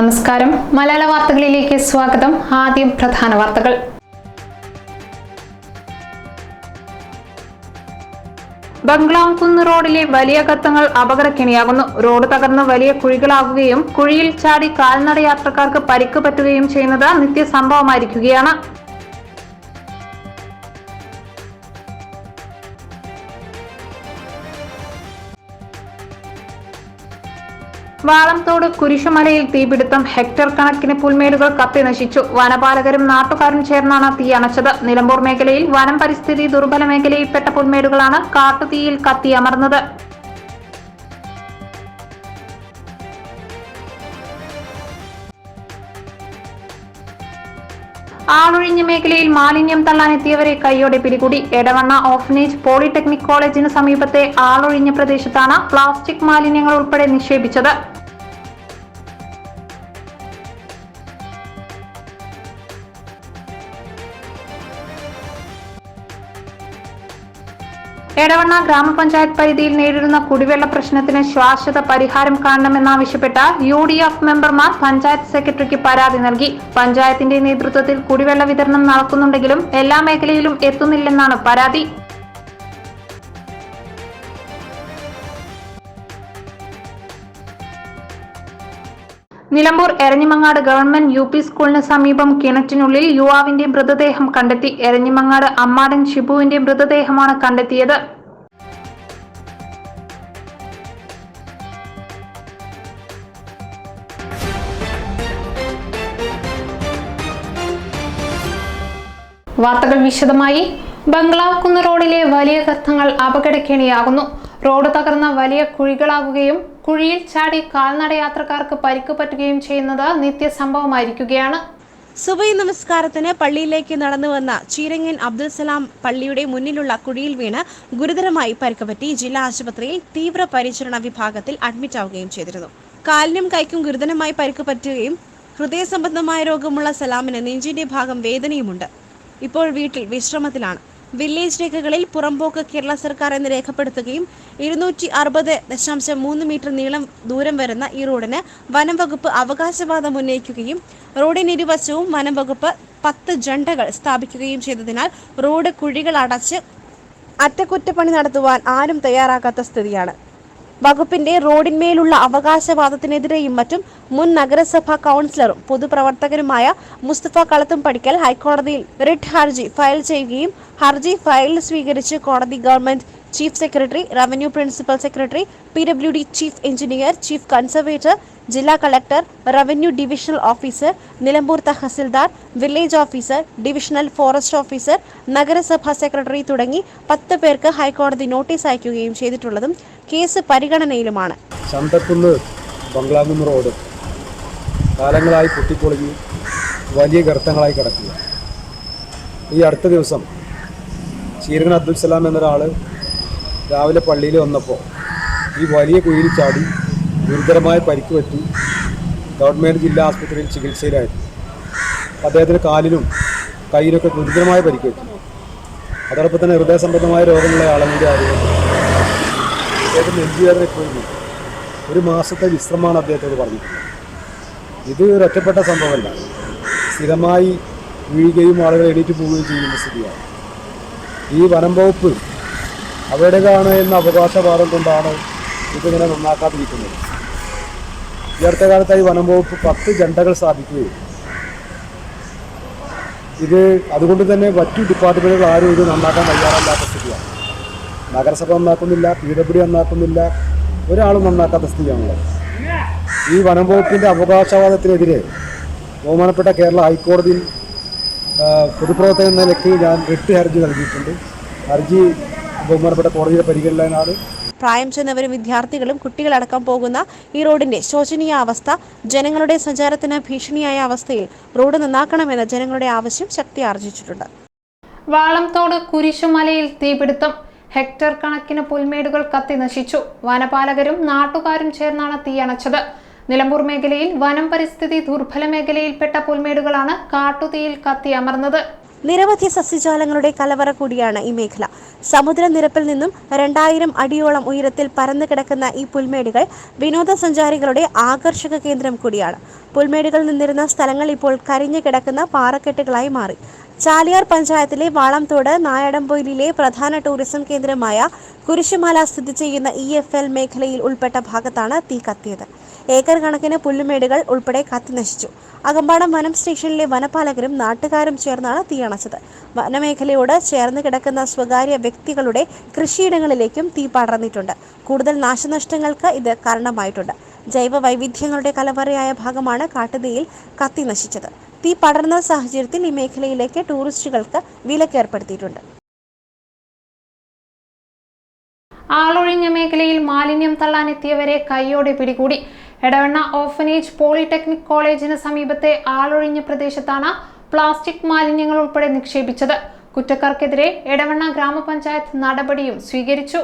നമസ്കാരം. മലയാള വാർത്തകളിലേക്ക് സ്വാഗതം. ആദ്യം പ്രധാന വാർത്തകൾ. ബംഗ്ലാംകുന്ന് റോഡിലെ വലിയ കത്തങ്ങൾ അപകടക്കിണിയാകുന്നു. റോഡ് തകർന്ന് വലിയ കുഴികളാകുകയും കുഴിയിൽ ചാടി കാൽനട യാത്രക്കാർക്ക് പരിക്ക് പറ്റുകയും ചെയ്യുന്നത് നിത്യസംഭവമായിരിക്കുകയാണ്. വാളംതോട് കുരിശുമലയിൽ തീപിടുത്തം ഹെക്ടർ കണക്കിന് പുൽമേടുകൾ കത്തി നശിച്ചു. വനപാലകരും നാട്ടുകാരും ചേർന്നാണ് തീ അണച്ചത്. നിലമ്പൂർ മേഖലയിൽ വനം പരിസ്ഥിതി ദുർബല മേഖലയിൽപ്പെട്ട പുൽമേടുകളാണ് കാട്ടുതീയിൽ കത്തി ആളൊഴിഞ്ഞ മേഖലയിൽ മാലിന്യം തള്ളാനെത്തിയവരെ കൈയോടെ പിടികൂടി. എടവണ്ണ ഓഫനേജ് പോളിടെക്നിക് കോളേജിന് സമീപത്തെ ആളൊഴിഞ്ഞ പ്രദേശത്താണ് പ്ലാസ്റ്റിക് മാലിന്യങ്ങൾ ഉൾപ്പെടെ നിക്ഷേപിച്ചത്. എടവണ്ണ ഗ്രാമപഞ്ചായത്ത് പരിധിയിൽ നേരിടുന്ന കുടിവെള്ള പ്രശ്നത്തിന് ശാശ്വത പരിഹാരം കാണണമെന്നാവശ്യപ്പെട്ട് യു ഡി എഫ് മെമ്പർമാർ പഞ്ചായത്ത് സെക്രട്ടറിക്ക് പരാതി നൽകി. പഞ്ചായത്തിന്റെ നേതൃത്വത്തിൽ കുടിവെള്ള വിതരണം നടക്കുന്നുണ്ടെങ്കിലും എല്ലാ മേഖലയിലും എത്തുന്നില്ലെന്നാണ് പരാതി. Nilambur Eranhimangad government U P സ്കൂളിന് സമീപം കിണറ്റിനുള്ളിൽ യുവാവിന്റെ മൃതദേഹം കണ്ടെത്തി. എരഞ്ഞിമങ്ങാട് അമ്മാടൻ ഷിബുവിന്റെ മൃതദേഹമാണ് കണ്ടെത്തിയത്. വാർത്തകൾ വിശദമായി. ബംഗ്ലാവ് കുന്ന് റോഡിലെ വലിയ ഗർത്തങ്ങൾ അപകടക്കേണിയാകുന്നു. റോഡ് തകർന്ന വലിയ കുഴികളാകുകയും കുഴിയിൽ ചാടി കാൽനട യാത്രക്കാർക്ക് പരിക്ക് പറ്റുകയും ചെയ്യുന്നത് നിത്യസംഭവമായിരിക്കുകയാണ്. സുബൈ നമസ്കാരത്തിന് പള്ളിയിലേക്ക് നടന്നു വന്ന ചീരങ്ങൻ അബ്ദുൽ സലാം പള്ളിയുടെ മുന്നിലുള്ള കുഴിയിൽ വീണ് ഗുരുതരമായി പരിക്കുപറ്റി ജില്ലാ ആശുപത്രിയിൽ തീവ്ര പരിചരണ വിഭാഗത്തിൽ അഡ്മിറ്റ് ആവുകയും ചെയ്തിരുന്നു. കാലിനും കൈക്കും ഗുരുതരമായി പരിക്ക് പറ്റുകയും ഹൃദയ സംബന്ധമായ രോഗമുള്ള സലാമിന് നെഞ്ചിന്റെ ഭാഗം വേദനയുമുണ്ട്. ഇപ്പോൾ വീട്ടിൽ വിശ്രമത്തിലാണ്. വില്ലേജ് രേഖകളിൽ പുറമ്പോക്ക് കേരള സർക്കാർ എന്ന് രേഖപ്പെടുത്തുകയും ഇരുന്നൂറ്റി അറുപത് ദശാംശം മൂന്ന് മീറ്റർ നീളം ദൂരം വരുന്ന ഈ റോഡിന് വനം വകുപ്പ് അവകാശവാദം ഉന്നയിക്കുകയും റോഡിന് ഇരുവശവും വനം വകുപ്പ് പത്ത് ജണ്ടകൾ സ്ഥാപിക്കുകയും ചെയ്തതിനാൽ റോഡ് കുഴികൾ അടച്ച് അറ്റകുറ്റപ്പണി നടത്തുവാൻ ആരും തയ്യാറാകാത്ത സ്ഥിതിയാണ്. വകുപ്പിന്റെ റോഡിന്മേലുള്ള അവകാശവാദത്തിനെതിരെയും മറ്റും മുൻ നഗരസഭാ കൗൺസിലറും പൊതുപ്രവർത്തകനുമായ മുസ്തഫ കളത്തും പടിക്കൽ ഹൈക്കോടതിയിൽ റിട്ട് ഹർജി ഫയൽ ചെയ്യുകയും ഹർജി ഫയൽ സ്വീകരിച്ച് കോടതി government chief secretary revenue principal secretary P W D chief engineer chief conservator ജില്ലാ collector revenue divisional officer Nilambur tahsildar village officer divisional forest officer നഗരസഭാ സെക്രട്ടറി തുടങ്ങി പത്ത് പേർക്ക് ഹൈക്കോടതി നോട്ടീസ് അയക്കുകയും ചെയ്തിട്ടുള്ളതും കേസ് പരിഗണനയിലുമാണ്. ചന്തക്കുന്ന് ബംഗ്ലാകുന്ന് റോഡ് കാലങ്ങളായി പൊട്ടിപ്പൊളിഞ്ഞ് വലിയ ഗർത്തങ്ങളായി കിടക്കുക. ഈ അടുത്ത ദിവസം ചീരകൻ അബ്ദുൽ സലാം എന്നൊരാൾ രാവിലെ പള്ളിയിൽ വന്നപ്പോൾ ഈ വലിയ കുഴിയിൽ ചാടി ഗുരുതരമായ പരിക്ക് പറ്റി ഗവൺമെന്റ് ജില്ലാ ആസ്പത്രിയിൽ ചികിത്സയിലായിരുന്നു. അദ്ദേഹത്തിന് കാലിലും കയ്യിലൊക്കെ ഗുരുതരമായ പരിക്ക് പറ്റി. അതോടൊപ്പം തന്നെ ഹൃദയ സംബന്ധമായ രോഗമുള്ള ആളുകളുടെ ആരോഗ്യം അദ്ദേഹത്തിന് നെഞ്ചുവേദന എപ്പോഴും. ഒരു മാസത്തെ വിശ്രമമാണ് അദ്ദേഹത്തോട് പറഞ്ഞിട്ടുള്ളത്. ഇത് ഒരു ഒറ്റപ്പെട്ട സംഭവമല്ല. സ്ഥിരമായി വീഴുകയും ആളുകൾ എണീറ്റ് പോവുകയും ചെയ്യുന്ന സ്ഥിതിയാണ്. ഈ വനം വകുപ്പ് അവരുടേതാണ് എന്ന അവകാശവാദം കൊണ്ടാണ് ഇതിങ്ങനെ നന്നാക്കാതിരിക്കുന്നത്. ഈ അടുത്ത കാലത്തായി വനം വകുപ്പ് പത്ത് ജണ്ടകൾ സ്ഥാപിക്കുകയും ഇത് അതുകൊണ്ട് തന്നെ മറ്റു ഡിപ്പാർട്ട്മെന്റുകൾ ആരും ഇത് നന്നാക്കാൻ തയ്യാറല്ലാത്ത സ്ഥിതിയാണ്. നഗരസഭ നന്നാക്കുന്നില്ല പി ഡബ്ല്യു നന്നാക്കുന്നില്ല ഒരാളും നന്നാക്കാത്ത സ്ഥിതിയാണുള്ളത്. ഈ വനം വകുപ്പിന്റെ അവകാശവാദത്തിനെതിരെ ബഹുമാനപ്പെട്ട കേരള ഹൈക്കോടതിയിൽ പൊതുപ്രവർത്തകൻ എന്ന നിലയ്ക്ക് ഞാൻ റിട്ട് ഹർജി നൽകിയിട്ടുണ്ട്. ഹർജി ബഹുമാനപ്പെട്ട കോടതിയുടെ പരിഗണനയിലാണ്. പ്രായം ചെന്നവരും വിദ്യാർത്ഥികളും കുട്ടികളടക്കം പോകുന്ന ഈ റോഡിന്റെ ശോചനീയ അവസ്ഥ ജനങ്ങളുടെ സഞ്ചാരത്തിന് ഭീഷണിയായ അവസ്ഥയിൽ റോഡ് നന്നാക്കണമെന്ന ജനങ്ങളുടെ ആവശ്യം ശക്തി ആർജിച്ചിട്ടുണ്ട്. വാളംതോട് കുരിശുമലയിൽ തീപിടുത്തം. ഹെക്ടർ കണക്കിന് പുൽമേടുകൾ കത്തി നശിച്ചു. വനപാലകരും നാട്ടുകാരും ചേർന്നാണ് തീയണച്ചത് നിലമ്പൂർ മേഖലയിൽ വനം പരിസ്ഥിതി ദുർബല മേഖലയിൽപ്പെട്ട പുൽമേടുകളാണ് കാട്ടുതീയിൽ കത്തി അമർന്നത്. നിരവധി സസ്യജാലങ്ങളുടെ കലവറ കൂടിയാണ് ഈ മേഖല. സമുദ്രനിരപ്പിൽ നിന്നും രണ്ടായിരം അടിയോളം ഉയരത്തിൽ പരന്നു കിടക്കുന്ന ഈ പുൽമേടുകൾ വിനോദസഞ്ചാരികളുടെ ആകർഷക കേന്ദ്രം കൂടിയാണ്. പുൽമേടുകൾ നിന്നിരുന്ന സ്ഥലങ്ങൾ ഇപ്പോൾ കരിഞ്ഞു കിടക്കുന്ന പാറക്കെട്ടുകളായി മാറി. ചാലിയാർ പഞ്ചായത്തിലെ വാളംതോട് നായടംപൊയിലിലെ പ്രധാന ടൂറിസം കേന്ദ്രമായ കുരിശുമല സ്ഥിതി ചെയ്യുന്ന ഇ എഫ് എൽ മേഖലയിൽ ഉൾപ്പെട്ട ഭാഗത്താണ് തീ കത്തിയത്. ഏക്കർ കണക്കിന് പുല്ലുമേടുകൾ ഉൾപ്പെടെ കത്തിനശിച്ചു അകമ്പാടം വനം സ്റ്റേഷനിലെ വനപാലകരും നാട്ടുകാരും ചേർന്നാണ് തീയണച്ചത് വനമേഖലയോട് ചേർന്ന് കിടക്കുന്ന സ്വകാര്യ വ്യക്തികളുടെ കൃഷിയിടങ്ങളിലേക്കും തീ പടർന്നിട്ടുണ്ട്. കൂടുതൽ നാശനഷ്ടങ്ങൾക്ക് ഇത് കാരണമായിട്ടുണ്ട്. ജൈവ വൈവിധ്യങ്ങളുടെ കലവറയായ ഭാഗമാണ് കാട്ടുതീയിൽ കത്തി നശിച്ചത്. തീ പടർന്ന സാഹചര്യത്തിൽ ഈ മേഖലയിലേക്ക് ടൂറിസ്റ്റുകൾക്ക് വിലക്കേർപ്പെടുത്തിയിട്ടുണ്ട്. ആളൊഴിഞ്ഞ മേഖലയിൽ മാലിന്യം തള്ളാനെത്തിയവരെ കൈയോടെ പിടികൂടി. എടവണ്ണ ഓഫനേജ് പോളിടെക്നിക് കോളേജിന് സമീപത്തെ ആളൊഴിഞ്ഞ പ്രദേശത്താണ് പ്ലാസ്റ്റിക് മാലിന്യങ്ങൾ ഉൾപ്പെടെ നിക്ഷേപിച്ചത്. കുറ്റക്കാർക്കെതിരെ എടവണ്ണ ഗ്രാമപഞ്ചായത്ത് നടപടിയും സ്വീകരിച്ചു.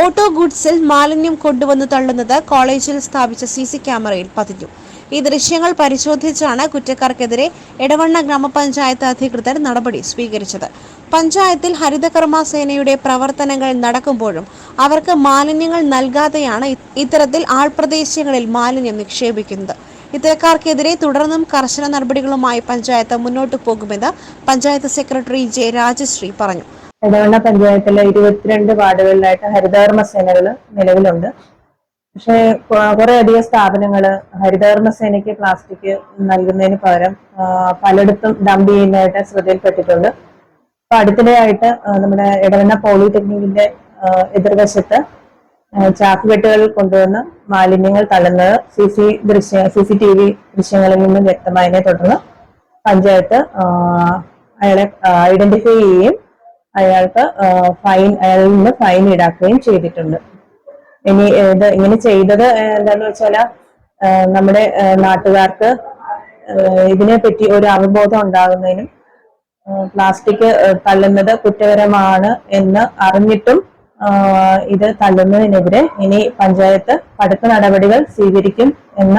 ഓട്ടോ ഗുഡ്സിൽ മാലിന്യം കൊണ്ടുവന്ന് തള്ളുന്നത് കോളേജിൽ സ്ഥാപിച്ച സി സി ക്യാമറയിൽ പതിഞ്ഞു. ഈ ദൃശ്യങ്ങൾ പരിശോധിച്ചാണ് കുറ്റക്കാർക്കെതിരെ എടവണ്ണ ഗ്രാമപഞ്ചായത്ത് അധികൃതർ നടപടി സ്വീകരിച്ചത്. പഞ്ചായത്തിൽ ഹരിതകർമ്മ സേനയുടെ പ്രവർത്തനങ്ങൾ നടക്കുമ്പോഴും അവർക്ക് മാലിന്യങ്ങൾ നൽകാതെയാണ് ഇത്തരത്തിൽ ആൾപ്രദേശങ്ങളിൽ മാലിന്യം നിക്ഷേപിക്കുന്നത്. ഇത്തരക്കാർക്കെതിരെ തുടർന്നും കർശന നടപടികളുമായി പഞ്ചായത്ത് മുന്നോട്ടു പോകുമെന്ന് പഞ്ചായത്ത് സെക്രട്ടറി ജെ രാജശ്രീ പറഞ്ഞു. ഇടവണ്ണ പഞ്ചായത്തിലെ ഇരുപത്തിരണ്ട് വാർഡുകളിലായിട്ട് ഹരിതകർമ്മ സേനകൾ നിലവിലുണ്ട്. പക്ഷേ കുറെ അധികം സ്ഥാപനങ്ങൾ ഹരിതകർമ്മ സേനയ്ക്ക് പ്ലാസ്റ്റിക് നൽകുന്നതിന് പകരം പലയിടത്തും ഡംപ് ചെയ്യുന്നതായിട്ട് ശ്രദ്ധയിൽപ്പെട്ടിട്ടുണ്ട്. അപ്പൊ അടുത്തിടെയായിട്ട് നമ്മുടെ ഇടവന പോളിടെക്നിക്കിന്റെ എതിർവശത്ത് ചാക്കുകെട്ടുകൾ കൊണ്ടുവന്ന് മാലിന്യങ്ങൾ തള്ളുന്നത് സി സി ദൃശ്യ സി സി ടി വി ദൃശ്യങ്ങളിൽ നിന്ന് വ്യക്തമായതിനെ തുടർന്ന് പഞ്ചായത്ത് അയാളെ ഐഡന്റിഫൈ ചെയ്യുകയും അയാൾക്ക് ഫൈൻ അയാളിൽ നിന്ന് ഫൈൻ ഈടാക്കുകയും ചെയ്തിട്ടുണ്ട്. ഇനി ഇത് ഇങ്ങനെ ചെയ്തത് എന്താന്ന് വെച്ചാൽ നമ്മുടെ നാട്ടുകാർക്ക് ഇതിനെ പറ്റി ഒരു അവബോധം ഉണ്ടാകുന്നതിനും പ്ലാസ്റ്റിക് തള്ളുന്നത് കുറ്റകരമാണ് എന്ന് അറിഞ്ഞിട്ടും ഇത് തള്ളുന്നതിനെതിരെ ഇനി പഞ്ചായത്ത് കടുത്ത നടപടികൾ സ്വീകരിക്കും എന്ന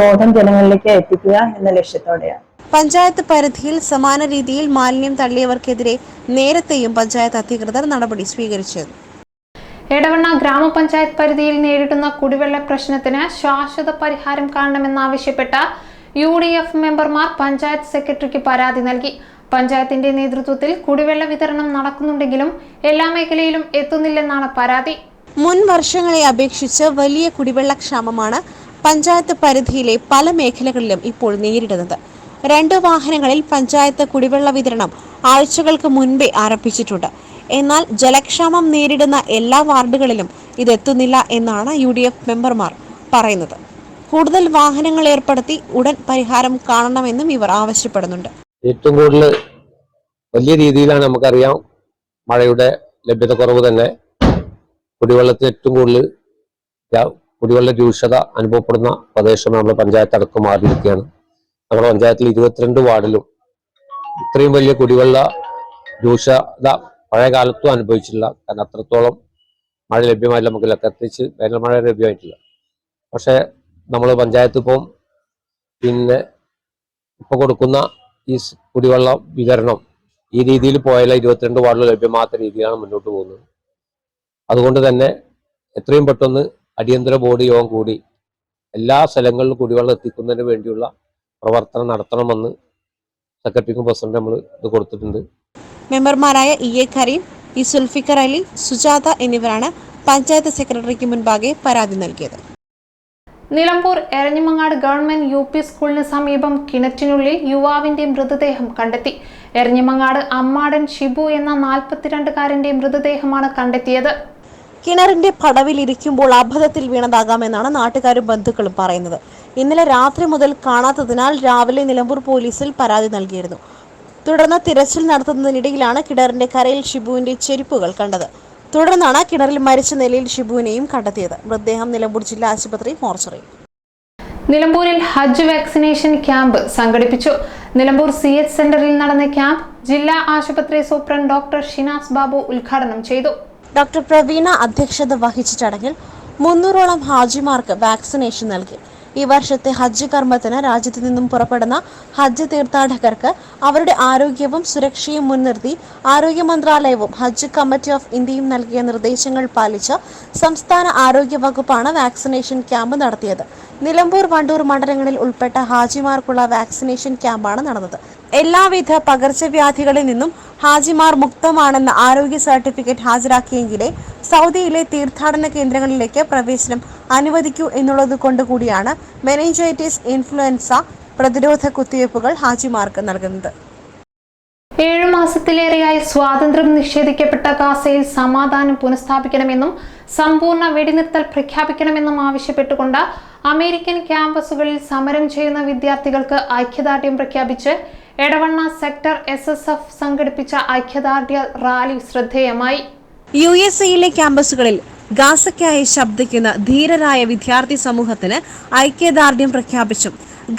ബോധം ജനങ്ങളിലേക്ക് എത്തിക്കുക എന്ന ലക്ഷ്യത്തോടെയാണ്. പഞ്ചായത്ത് പരിധിയിൽ സമാന രീതിയിൽ മാലിന്യം തള്ളിയവർക്കെതിരെ നേരത്തെയും പഞ്ചായത്ത് അധികൃതർ നടപടി സ്വീകരിച്ചിരുന്നു. എടവണ്ണ ഗ്രാമപഞ്ചായത്ത് പരിധിയിൽ നേരിടുന്ന കുടിവെള്ള പ്രശ്നത്തിന് ശാശ്വത പരിഹാരം കാണണമെന്നാവശ്യപ്പെട്ട് യു ഡി എഫ് മെമ്പർമാർ പഞ്ചായത്ത് സെക്രട്ടറിക്ക് പരാതി നൽകി. പഞ്ചായത്തിന്റെ നേതൃത്വത്തിൽ കുടിവെള്ള വിതരണം നടക്കുന്നുണ്ടെങ്കിലും എല്ലാ മേഖലയിലും എത്തുന്നില്ലെന്നാണ് പരാതി. മുൻ വർഷങ്ങളെ അപേക്ഷിച്ച് വലിയ കുടിവെള്ള ക്ഷാമമാണ് പഞ്ചായത്ത് പരിധിയിലെ പല മേഖലകളിലും ഇപ്പോൾ നേരിടുന്നത്. രണ്ട് വാഹനങ്ങളിൽ പഞ്ചായത്ത് കുടിവെള്ള വിതരണം ആഴ്ചകൾക്ക് മുൻപേ ആരംഭിച്ചിട്ടുണ്ട്. എന്നാൽ ജലക്ഷാമം നേരിടുന്ന എല്ലാ വാർഡുകളിലും ഇതെത്തുന്നില്ല എന്നാണ് യു ഡി എഫ് മെമ്പർമാർ പറയുന്നത്. കൂടുതൽ വാഹനങ്ങൾ ഏർപ്പെടുത്തി ഉടൻ പരിഹാരം കാണണമെന്നും ഇവർ ആവശ്യപ്പെടുന്നുണ്ട്. ഏറ്റവും കൂടുതൽ വലിയ രീതിയിലാണ് നമുക്കറിയാം മഴയുടെ ലഭ്യത കുറവ് തന്നെ. കുടിവെള്ളത്തിന് ഏറ്റവും കൂടുതൽ കുടിവെള്ള രൂക്ഷത അനുഭവപ്പെടുന്ന പ്രദേശം നമ്മുടെ പഞ്ചായത്ത് അടക്കം മാറിയിരിക്കുകയാണ്. നമ്മുടെ പഞ്ചായത്തിൽ ഇരുപത്തിരണ്ട് വാർഡിലും ഇത്രയും വലിയ കുടിവെള്ള രൂക്ഷത പഴയ കാലത്തും അനുഭവിച്ചിട്ടില്ല. കാരണം അത്രത്തോളം മഴ ലഭ്യമായില്ല നമുക്ക് ലക്കത്തിച്ച് വേനൽ മഴ ലഭ്യമായിട്ടില്ല. പക്ഷേ നമ്മൾ പഞ്ചായത്ത് ഇപ്പം പിന്നെ ഇപ്പം കൊടുക്കുന്ന ഈ കുടിവെള്ള വിതരണം ഈ രീതിയിൽ പോയാൽ ഇരുപത്തിരണ്ട് വാർഡിൽ ലഭ്യമാകാത്ത രീതിയിലാണ് മുന്നോട്ട് പോകുന്നത്. അതുകൊണ്ട് തന്നെ എത്രയും പെട്ടെന്ന് അടിയന്തര ബോർഡ് യോഗം കൂടി എല്ലാ സ്ഥലങ്ങളിലും കുടിവെള്ളം എത്തിക്കുന്നതിന് വേണ്ടിയുള്ള പ്രവർത്തനം നടത്തണമെന്ന് സെക്രട്ടറിക്കും പ്രസിഡന്റ് നമ്മൾ ഇത് കൊടുത്തിട്ടുണ്ട്. മെമ്പർമാരായ E A Kareem E Sulfikar Ali Sujatha എന്നിവരാണ് പഞ്ചായത്ത് സെക്രട്ടറിക്ക് മുൻപാകെ പരാതി നൽകിയത്. Nilambur Eranhimangad government U P സ്കൂളിന് സമീപം കിണറ്റിനുള്ളിൽ യുവാവിന്റെ മൃതദേഹം കണ്ടെത്തി. എരഞ്ഞിമങ്ങാട് അമ്മാടൻ ഷിബു എന്ന നാൽപ്പത്തിരണ്ടുകാരന്റെ മൃതദേഹമാണ് കണ്ടെത്തിയത്. കിണറിന്റെ പടവിൽ ഇരിക്കുമ്പോൾ അബദ്ധത്തിൽ വീണതാകാമെന്നാണ് നാട്ടുകാരും ബന്ധുക്കളും പറയുന്നത്. ഇന്നലെ രാത്രി മുതൽ കാണാത്തതിനാൽ രാവിലെ നിലമ്പൂർ പോലീസിൽ പരാതി നൽകിയിരുന്നു. തുടർന്ന് തിരച്ചിൽ നടത്തുന്നതിനിടയിലാണ് കിണറിന്റെ കരയിൽ ഷിബുവിന്റെ ചെരുപ്പുകൾ കണ്ടത്. തുടർന്നാണ് കിണറിൽ മരിച്ച നിലയിൽ ഷിബുവിനെയും കണ്ടെത്തിയത്. മൃതദേഹം നിലമ്പൂർ ജില്ലാ ആശുപത്രി മോർച്ചറി നിലമ്പൂരിൽ ഹജ്ജ് വാക്സിനേഷൻ ക്യാമ്പ് സംഘടിപ്പിച്ചു. നിലമ്പൂർ സി എച്ച് സെന്ററിൽ നടന്ന ക്യാമ്പ് ജില്ലാ ആശുപത്രി സൂപ്രണ്ട് ഡോക്ടർ ഷിനാസ് ബാബു ഉദ്ഘാടനം ചെയ്തു. ഡോക്ടർ പ്രവീണ അധ്യക്ഷത വഹിച്ച ചടങ്ങിൽ മുന്നൂറോളം ഹാജിമാർക്ക് വാക്സിനേഷൻ നൽകി. ഈ വർഷത്തെ ഹജ്ജ് കർമ്മത്തിന് രാജ്യത്തു നിന്നും പുറപ്പെടുന്ന ഹജ്ജ് തീർത്ഥാടകർക്ക് അവരുടെ ആരോഗ്യവും സുരക്ഷയും മുൻനിർത്തി ആരോഗ്യ മന്ത്രാലയവും ഹജ്ജ് കമ്മിറ്റി ഓഫ് ഇന്ത്യയും നൽകിയ നിർദ്ദേശങ്ങൾ പാലിച്ച് സംസ്ഥാന ആരോഗ്യ വകുപ്പാണ് വാക്സിനേഷൻ ക്യാമ്പ് നടത്തിയത്. നിലമ്പൂർ വണ്ടൂർ മണ്ഡലങ്ങളിൽ ഉൾപ്പെട്ട ഹാജിമാർക്കുള്ള വാക്സിനേഷൻ ക്യാമ്പാണ് നടന്നത്. എല്ലാവിധ പകർച്ചവ്യാധികളിൽ നിന്നും ഹാജിമാർ മുക്തമാണെന്ന ആരോഗ്യ സർട്ടിഫിക്കറ്റ് ഹാജരാക്കിയെങ്കിലേ സൗദിയിലെ തീർത്ഥാടന കേന്ദ്രങ്ങളിലേക്ക് പ്രവേശനം അനുവദിക്കൂ എന്നുള്ളത് കൊണ്ടുകൂടിയാണ് മെനിഞ്ചൈറ്റിസ് ഇൻഫ്ലുവൻസ പ്രതിരോധ കുത്തിവയ്പ്പുകൾ ഹാജിമാർക്ക് നൽകുന്നത്. ഏഴ് മാസത്തിലേറെയായി സ്വാതന്ത്ര്യം നിഷേധിക്കപ്പെട്ട ഗാസയിൽ സമാധാനം പുനഃസ്ഥാപിക്കണമെന്നും സമ്പൂർണ വെടിനിർത്തൽ പ്രഖ്യാപിക്കണമെന്നും ആവശ്യപ്പെട്ടുകൊണ്ട് അമേരിക്കൻ ക്യാമ്പസുകളിൽ സമരം ചെയ്യുന്ന വിദ്യാർത്ഥികൾക്ക് ഐക്യദാർഢ്യം പ്രഖ്യാപിച്ച് Edavanna sector S S F സംഘടിപ്പിച്ച ഐക്യദാർഢ്യ റാലി ശ്രദ്ധേയമായി. യു എസ് എയിലെ ക്യാമ്പസുകളിൽ ഗാസയ്ക്കായി ശബ്ദിക്കുന്ന ധീരരായ വിദ്യാർത്ഥി സമൂഹത്തിന് ഐക്യദാർഢ്യം പ്രഖ്യാപിച്ചു.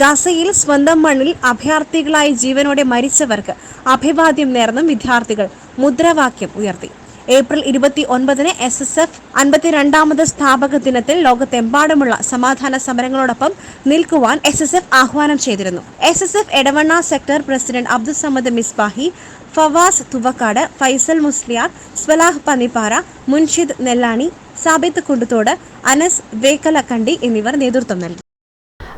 ഗാസയിൽ സ്വന്തം മണ്ണിൽ അഭയാർത്ഥികളായി ജീവനോടെ മരിച്ചവർക്ക് അഭിവാദ്യം നേർന്നും വിദ്യാർത്ഥികൾ മുദ്രാവാക്യം ഉയർത്തി. ഏപ്രിൽ ഇരുപത്തി ഒൻപതിന് എസ് എസ് എഫ് അൻപത്തിരണ്ടാമത് സ്ഥാപക ദിനത്തിൽ ലോകത്തെമ്പാടുമുള്ള സമാധാന സമരങ്ങളോടൊപ്പം നിൽക്കുവാൻ എസ് എസ് എഫ് ആഹ്വാനം ചെയ്തിരുന്നു. S S F Edavanna sector president Abdussamad Misbahi Fawas Thuvakkad Faisal Musliyar Swalah Pannippara Munshid Nellani Sabith Kunduthode Anas Vekkalakandi എന്നിവർ നേതൃത്വം നൽകി.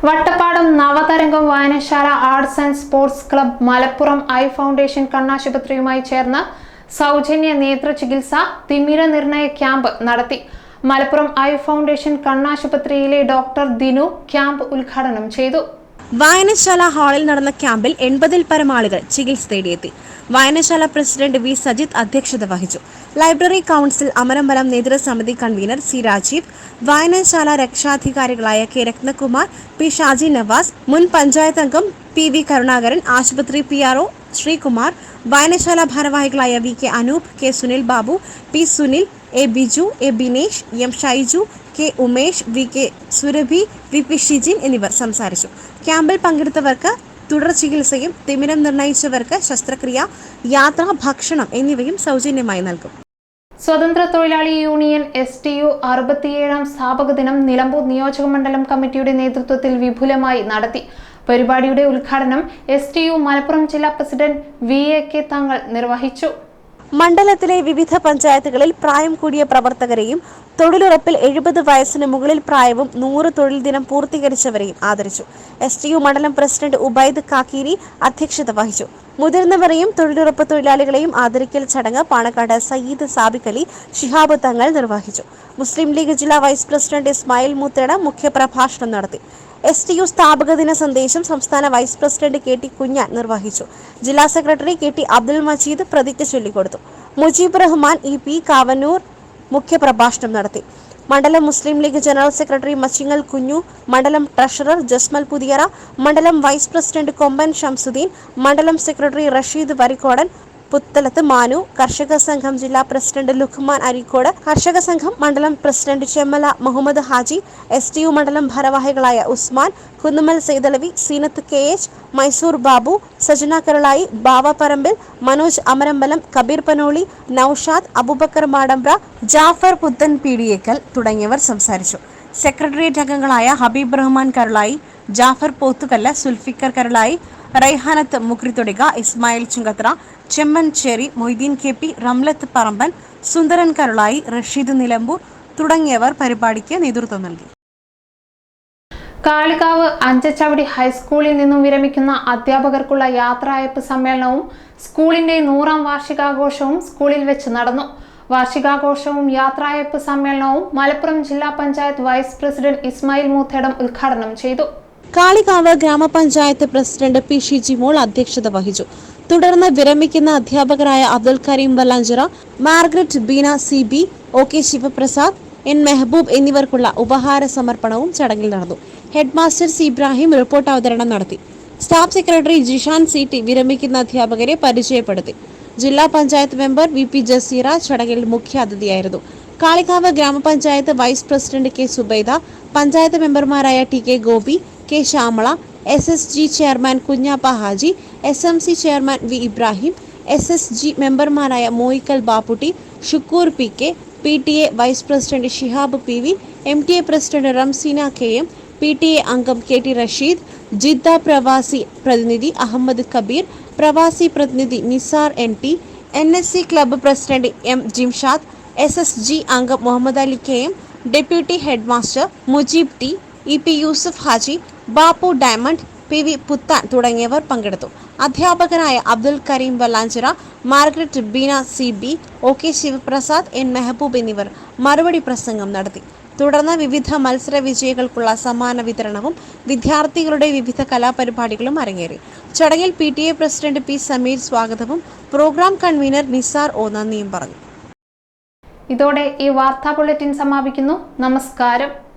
വട്ടപ്പാടം നവതരംഗം വായനശാല arts and sports club Malappuram eye foundation കണ്ണാശുപത്രിയുമായി ചേർന്ന് സൗജന്യ നേത്ര ചികിത്സ തിമിര നിർണയ ക്യാമ്പ് നടത്തി. മലപ്പുറം ഐ ഫൗണ്ടേഷൻ കണ്ണാശുപത്രിയിലെ ഡോക്ടർ ദിനു ക്യാമ്പ് ഉദ്ഘാടനം ചെയ്തു. വായനശാല ഹാളിൽ നടന്ന ക്യാമ്പിൽ എൺപതിൽ പരം ആളുകൾ ചികിത്സ തേടിയെത്തി. വായനശാല പ്രസിഡന്റ് വി. സജിത് അധ്യക്ഷത വഹിച്ചു. ലൈബ്രറി കൗൺസിൽ അമരമ്പലം നേതൃസമിതി കൺവീനർ സി. രാജീവ് വായനശാല രക്ഷാധികാരികളായ കെ. രത്നകുമാർ പി. ഷാജി നവാസ് മുൻ പഞ്ചായത്ത് അംഗം പി. വി. കരുണാകരൻ ആശുപത്രി പി. ആർ. ഒ. ശ്രീകുമാർ വായനശാല ഭാരവാഹികളായ V. K. Anoop K. Sunil Babu P. Sunil A Biju A Binesh M Shaiju K Umesh V K Surabhi V P Shijin എന്നിവർ സംസാരിച്ചു. ക്യാമ്പിൽ പങ്കെടുത്തവർക്ക് തുടർ ചികിത്സയും തിമിരം നിർണയിച്ചവർക്ക് ശസ്ത്രക്രിയ യാത്ര ഭക്ഷണം എന്നിവയും സൗജന്യമായി നൽകും. സ്വതന്ത്ര തൊഴിലാളി യൂണിയൻ എസ് ടി യു അറുപത്തിയേഴാം സ്ഥാപക ദിനം നിലമ്പൂർ നിയോജക മണ്ഡലം കമ്മിറ്റിയുടെ നേതൃത്വത്തിൽ വിപുലമായി നടത്തി. പരിപാടിയുടെ ഉദ്ഘാടനം എസ് ടി യു മലപ്പുറം ജില്ലാ പ്രസിഡന്റ് വി എ കെ തങ്ങൾ നിർവഹിച്ചു. മണ്ഡലത്തിലെ വിവിധ പഞ്ചായത്തുകളിൽ പ്രായം കൂടിയ പ്രവർത്തകരെയും തൊഴിലുറപ്പിൽ എഴുപത് വയസ്സിന് മുകളിൽ പ്രായവും നൂറ് തൊഴിൽ ദിനം പൂർത്തീകരിച്ചവരെയും ആദരിച്ചു. എസ് ടി യു മണ്ഡലം പ്രസിഡന്റ് ഉബൈദ് കാക്കീരി അധ്യക്ഷത വഹിച്ചു. മുതിർന്നവരെയും തൊഴിലുറപ്പ് തൊഴിലാളികളെയും ആദരിക്കൽ ചടങ്ങ് പാണക്കാട് സയ്യിദ് സാബിഖലി ശിഹാബ് തങ്ങൾ നിർവഹിച്ചു. മുസ്ലിം ലീഗ് ജില്ലാ വൈസ് പ്രസിഡന്റ് ഇസ്മായിൽ മുത്തേട മുഖ്യപ്രഭാഷണം നടത്തി. എസ് ടി യു സ്ഥാപക ദിന സന്ദേശം സംസ്ഥാന vice president K T Kunjan നിർവഹിച്ചു. ജില്ലാ secretary K T Abdul Majeed പ്രതിജ്ഞ ചൊല്ലിക്കൊടുത്തു. മുജീബ് റഹ്മാൻ ഇ പി കാവനൂർ മുഖ്യപ്രഭാഷണം നടത്തി. മണ്ഡലം മുസ്ലിം ലീഗ് ജനറൽ സെക്രട്ടറി മച്ചിങ്ങൽ കുഞ്ഞു മണ്ഡലം ട്രഷറർ ജസ്മൽ പുതിയറ മണ്ഡലം വൈസ് പ്രസിഡന്റ് കൊമ്പൻ ഷംസുദ്ദീൻ മണ്ഡലം സെക്രട്ടറി റഷീദ് വരിക്കോടൻ പുത്തലത്ത് മാനു കർഷക സംഘം ജില്ലാ പ്രസിഡന്റ് ലുഖ്മാൻ അരീക്കോട് കർഷക സംഘം മണ്ഡലം president Chemmala Muhammad Haji S T U മണ്ഡലം ഭാരവാഹികളായ ഉസ്മാൻ കുന്നുമൽ സെയ്തലവി സീനത്ത് കെ എച്ച് മൈസൂർ ബാബു സജന കരളായി ബാവ പറമ്പിൽ മനോജ് അമരമ്പലം കബീർ പനോളി നൌഷാദ് അബൂബക്കർ മാടമ്പ്ര ജാഫർ പുത്തൻ പീടിയേക്കൽ തുടങ്ങിയവർ സംസാരിച്ചു. സെക്രട്ടേറിയറ്റ് അംഗങ്ങളായ ഹബീബ് റഹ്മാൻ കരളായി ജാഫർ പോത്തുകല്ല സുൽഫിക്കർ കരളായി റൈഹാനത്ത് മുക്രിത്തൊടിക ഇസ്മായിൽ ചുങ്കത്ര ചെമ്മൻ ചേരി മൊയ്തീൻ കെ പി റംലത്ത് പറമ്പൻ സുന്ദരൻ കരുളായി റഷീദ് നിലമ്പൂർ തുടങ്ങിയവർ പരിപാടിക്ക് നേതൃത്വം നൽകി. കാളികാവ് അഞ്ചച്ചവടി ഹൈസ്കൂളിൽ നിന്നും വിരമിക്കുന്ന അധ്യാപകർക്കുള്ള യാത്രയയപ്പ് സമ്മേളനവും സ്കൂളിന്റെ നൂറാം വാർഷികാഘോഷവും സ്കൂളിൽ വെച്ച് നടന്നു. വാർഷികാഘോഷവും യാത്രയയപ്പ് സമ്മേളനവും മലപ്പുറം ജില്ലാ പഞ്ചായത്ത് വൈസ് പ്രസിഡന്റ് ഇസ്മായിൽ മൂത്തേടം ഉദ്ഘാടനം ചെയ്തു. കാളികാവ് ഗ്രാമപഞ്ചായത്ത് പ്രസിഡന്റ് പി ഷിജിമോൾ അധ്യക്ഷത വഹിച്ചു. തുടർന്ന് വിരമിക്കുന്ന അധ്യാപകരായ Abdul Karim Vallanchira Margaret Beena C B O K Sivaprasad N Mehaboob എന്നിവർക്കുള്ള ഉപഹാര സമർപ്പണവും ചടങ്ങിൽ നടന്നു. Head master C Ibrahim report അവതരണം നടത്തി. Staff secretary Jishan C T വിരമിക്കുന്ന അധ്യാപകരെ പരിചയപ്പെടുത്തി. ജില്ലാ panchayat member V P Jaseera ചടങ്ങിൽ മുഖ്യാതിഥിയായിരുന്നു കാളികാവ് ഗ്രാമപഞ്ചായത്ത് vice president K Subaida panchayat മെമ്പർമാരായ T K Gopi K Shyamala S S G chairman Kunhappa Haji S M C chairman V Ibrahim S S G മെമ്പർമാരായ Moyikkal Bapputty Shukoor P K P T A vice president Shihab P V M T A president Ramseena K M P T A അംഗം K T Rasheed Jeddah പ്രവാസി പ്രതിനിധി അഹമ്മദ് കബീർ പ്രവാസി പ്രതിനിധി Nisar N T N S C club president M Jimshad S S G അംഗം Muhammed Ali K M deputy head master Mujeeb T E P Yusuf Haji Bappu diamond P V Puthan തുടങ്ങിയവർ പങ്കെടുത്തു. അധ്യാപകനായ Abdul Karim Vallanchira Margaret Beena C B O K Sivaprasad N Mehaboob എന്നിവർ മറുപടി പ്രസംഗം നടത്തി. തുടർന്ന് വിവിധ മത്സര വിജയികൾക്കുള്ള സമ്മാന വിതരണവും വിദ്യാർത്ഥികളുടെ വിവിധ കലാപരിപാടികളും അരങ്ങേറി. ചടങ്ങിൽ P T A president P Sameer സ്വാഗതവും പ്രോഗ്രാം കൺവീനർ നിസാർ ഒ നന്ദിയും പറഞ്ഞു. ഇതോടെ ഈ വാർത്താ ബുള്ളറ്റിൻ സമാപിക്കുന്നു. നമസ്കാരം.